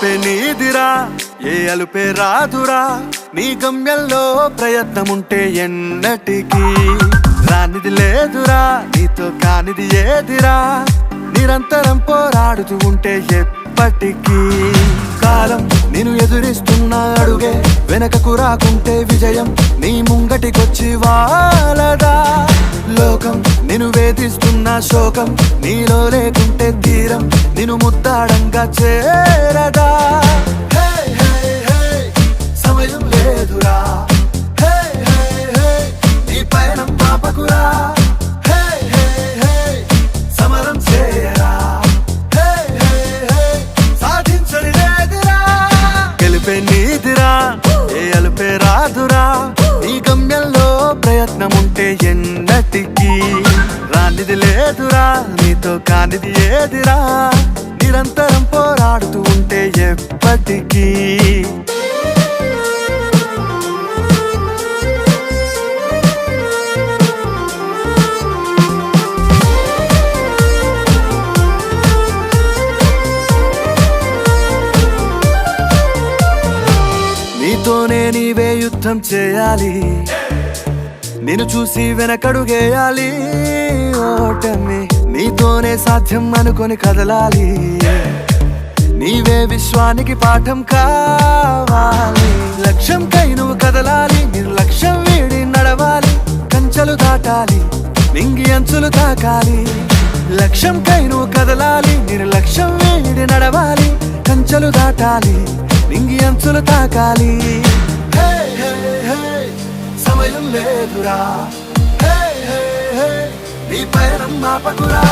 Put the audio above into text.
ఏ అలుపే రాదురా. నీ గమ్యంలో ప్రయత్నముంటే ఎన్నటికీ రానిది లేదురా నీతో కానిది ఏదిరా. నిరంతరం పోరాడుతూ ఉంటే ఎప్పటికీ కాలం నేను ఎదురిస్తున్న అడుగే వెనకకు రాకుంటే విజయం నీ ముంగటికొచ్చి వాళ్ళ నిను వేధిస్తున్న శోకం నీలో లేకుంటే తీరం. నిను ముద్దాడంగా చేరదా? సమయం లేదురా. నీ పయనం పాపకురా సమరం నీదిరా ఏ అలుపే రాదురా. ఈ గమ్యంలో ప్రయత్నముంటే ఎన్నటికీ లేదురా నీతో కానిది ఏదిరా? నిరంతరం పోరాడుతూ ఉంటే ఎప్పటికీ. నీతోనే నీవే యుద్ధం చేయాలి. నేను చూసి వెనకడుగేయాలి. ఓటమి నీతోనే సాధ్యం అనుకొని కదలాలి. నీవే విశ్వానికి పాఠం కావాలి. లక్ష్యం కై నువ్వు కదలాలి నిర్లక్ష్యం వీడి నడవాలి. కంచెలు దాటాలి నింగి అంచులు తాకాలి. లక్ష్యం కై నువ్వు కదలాలి నిర్లక్ష్యం వీడి నడవాలి. కంచెలు దాటాలి నింగి అంచులు తాకాలి. లేదురా హే, హే, హే, నీ పయనం మాపకురా